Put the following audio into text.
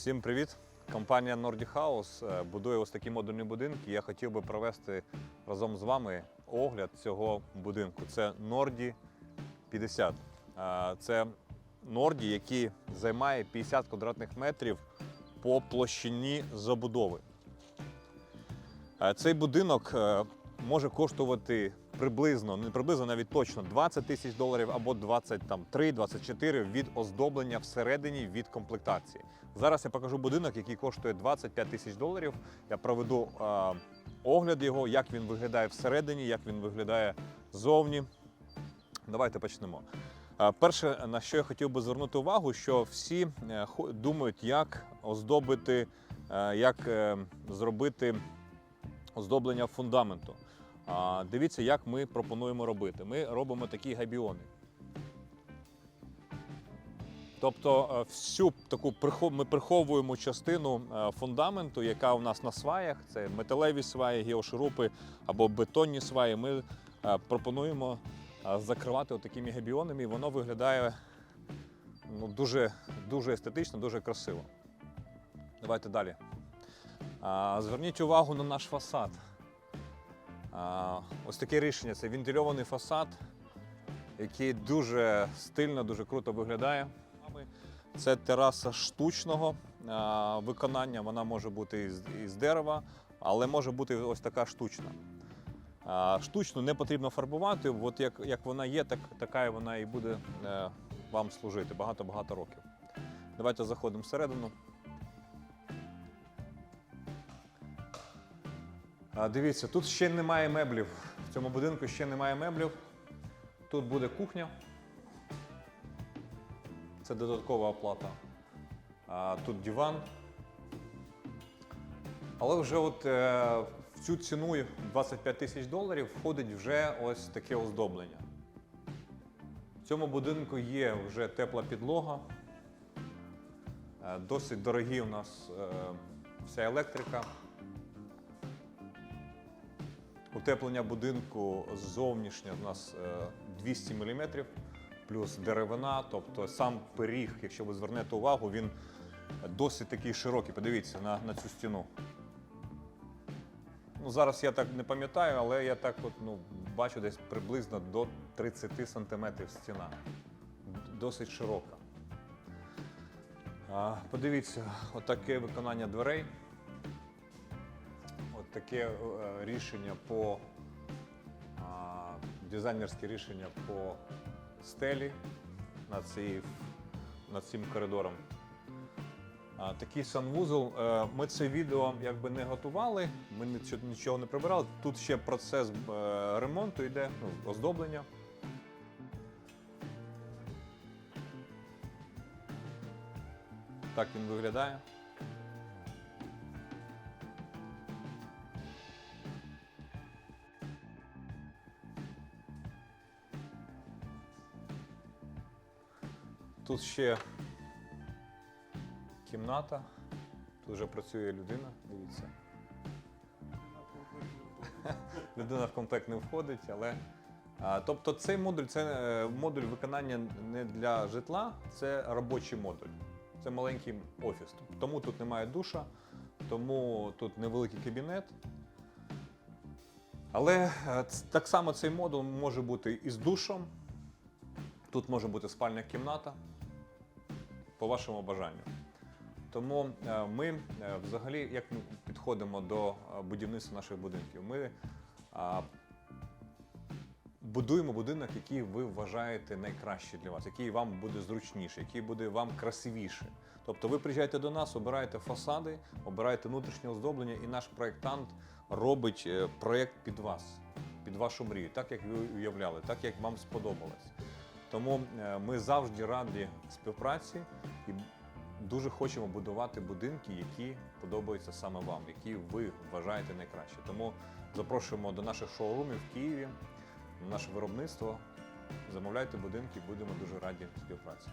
Всім привіт! Компанія Nordic House е, будує ось такі модульні будинки. Я хотів би провести разом з вами огляд цього будинку. Це Норді 50. Е, Це Норді, який займає 50 квадратних метрів по площині забудови. Е, Цей будинок може коштувати приблизно, не приблизно навіть точно 20 тисяч доларів або 23-24 від оздоблення всередині від комплектації. Зараз я покажу будинок, який коштує 25 тисяч доларів. Я проведу е, огляд його, як він виглядає всередині, як він виглядає ззовні. Давайте почнемо. Перше, на що я хотів би звернути увагу, що всі е, думають, як оздобити, е, як е, зробити оздоблення фундаменту. Дивіться, як ми пропонуємо робити. Ми робимо такі габіони. Тобто е, всю таку ми приховуємо частину е, фундаменту, яка у нас на сваях, це металеві сваї, геошурупи або бетонні сваї. Ми е, пропонуємо закривати такими габіонами, і воно виглядає ну, дуже, дуже естетично, дуже красиво. Давайте далі. Зверніть увагу на наш фасад. Ось таке рішення це вентильований фасад, який дуже стильно, дуже круто виглядає. Це тераса штучного виконання. Вона може бути із, дерева, але може бути ось така штучна. Штучну не потрібно фарбувати. От як, як вона є, так, така вона і буде е, вам служити багато-багато років. Давайте заходимо всередину. Дивіться, тут ще немає меблів. В цьому будинку ще немає меблів. Тут буде кухня. Це додаткова оплата. Тут диван. Але вже от е, в цю ціну 25 тисяч доларів входить вже ось таке оздоблення. В цьому будинку є вже тепла підлога. Е, досить дорогі у нас е, вся електрика. Утеплення будинку зовнішнє у нас е, 200 мм, плюс деревина, тобто сам пиріг, якщо ви звернете увагу, він досить такий широкий. Подивіться на, на цю стіну. Ну, зараз я так не пам'ятаю, але я так от, ну, бачу десь приблизно до 30 см стіна. Досить широка. Подивіться, отаке виконання дверей. Таке е, рішення по дизайнерське рішення по стелі над, цією, над цим коридором. Такий санвузол. Е, Ми це відео якби не готували, ми нічого, нічого не прибирали. Тут ще процес е, ремонту йде, ну, оздоблення. Так він виглядає. Тут ще кімната. Тут вже працює людина, дивіться. Людина в комплект не входить, але. Тобто цей модуль це е, модуль виконання не для житла, це робочий модуль. Це маленький офіс. Тому тут немає душа, тому тут невеликий кабінет. Але е, так само цей модуль може бути і з душом. Тут може бути спальня кімната по вашому бажанню. Тому е, ми е, взагалі, як ми підходимо до е, будівництва наших будинків, ми будуємо будинок, який ви вважаєте найкращий для вас, який вам буде зручніший, який буде вам красивіший. Тобто ви приїжджаєте до нас, обираєте фасади, обираєте внутрішнє оздоблення, і наш проєктант робить проєкт під вас, під вашу мрію, так як ви уявляли, так як вам сподобалось. Тому е, ми завжди раді співпраці і дуже хочемо будувати будинки, які подобаються саме вам, які ви вважаєте найкраще. Тому запрошуємо до наших шоурумів в Києві, на наше виробництво. Замовляйте будинки, будемо дуже раді співпраці.